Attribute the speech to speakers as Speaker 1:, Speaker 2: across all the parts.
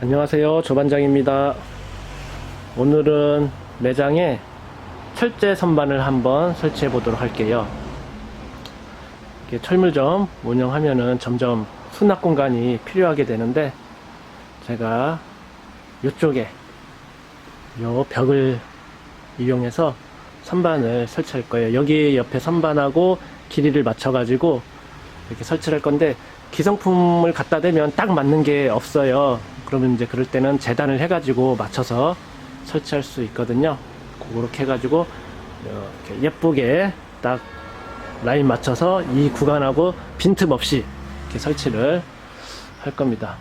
Speaker 1: 안녕하세요. 조반장입니다. 오늘은 매장에 철제 선반을 한번 설치해 보도록 할게요. 이렇게 철물점 운영하면은 점점 수납 공간이 필요하게 되는데 제가 이쪽에 요 벽을 이용해서 선반을 설치할 거예요. 여기 옆에 선반하고 길이를 맞춰 가지고 이렇게 설치를 할 건데 기성품을 갖다 대면 딱 맞는 게 없어요. 그러면 이제 그럴 때는 재단을 해가지고 맞춰서 설치할 수 있거든요. 그렇게 해가지고 이렇게 예쁘게 딱 라인 맞춰서 이 구간하고 빈틈 없이 이렇게 설치를 할 겁니다.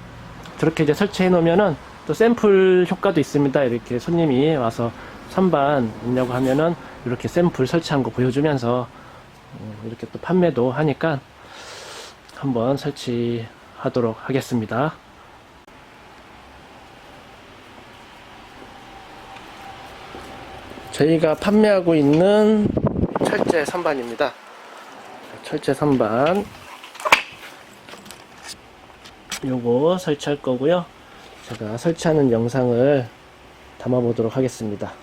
Speaker 1: 그렇게 이제 설치해 놓으면은 또 샘플 효과도 있습니다. 이렇게 손님이 와서 선반 있냐고 하면은 이렇게 샘플 설치한 거 보여주면서 음, 이렇게 또 판매도 하니까 한번 설치하도록 하겠습니다. 저희가 판매하고 있는 철제 선반입니다. 철제 선반 요거 설치할 거고요. 제가 설치하는 영상을 담아 보도록 하겠습니다.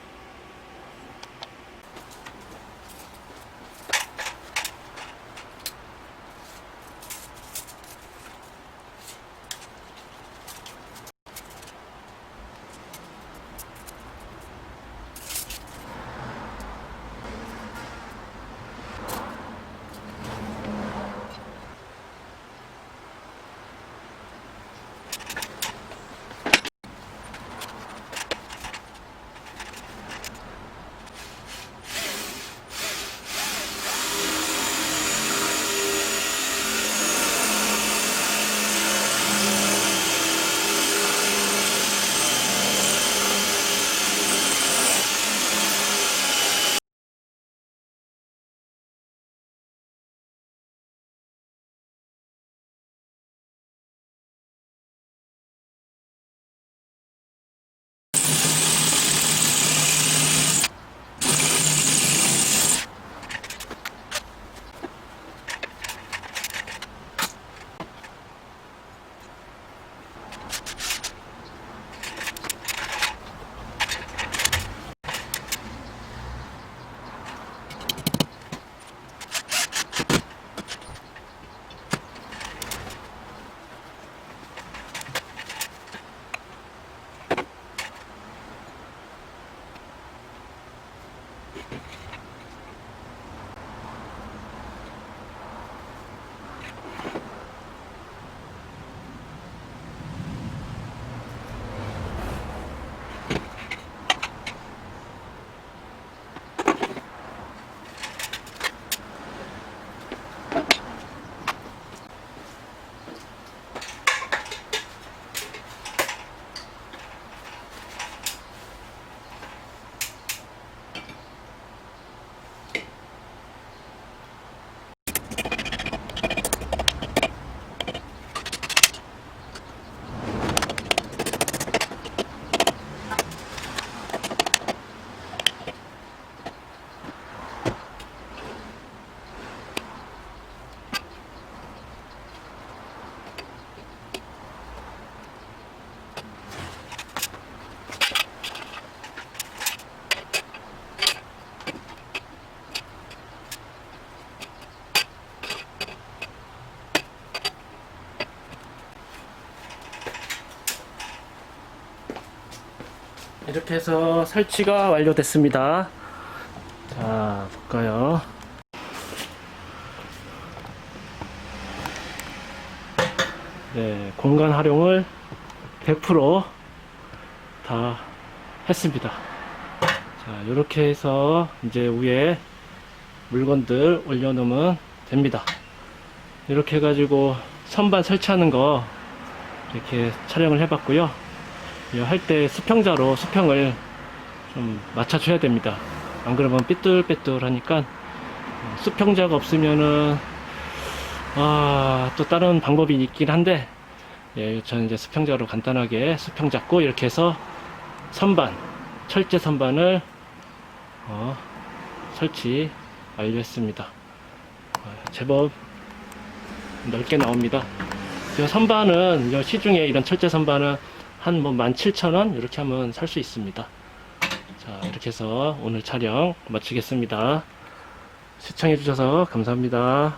Speaker 1: 이렇게 해서 설치가 완료됐습니다. 자, 볼까요? 네, 공간 활용을 100%다 했습니다. 자, 이렇게 해서 이제 위에 물건들 올려놓으면 됩니다. 이렇게 해가지고 선반 설치하는 거 이렇게 촬영을 해봤고요. 할 때 수평자로 수평을 좀 맞춰줘야 됩니다. 안 그러면 삐뚤빼뚤 하니까 수평자가 없으면은 아, 또 다른 방법이 있긴 한데 예, 저는 이제 수평자로 간단하게 수평 잡고 이렇게 해서 선반 철제 선반을 어, 설치 완료했습니다. 어, 제법 넓게 나옵니다. 이 선반은 이 시중에 이런 철제 선반은 한 뭐 17,000원 이렇게 하면 살 수 있습니다. 자, 이렇게 해서 오늘 촬영 마치겠습니다. 시청해주셔서 감사합니다.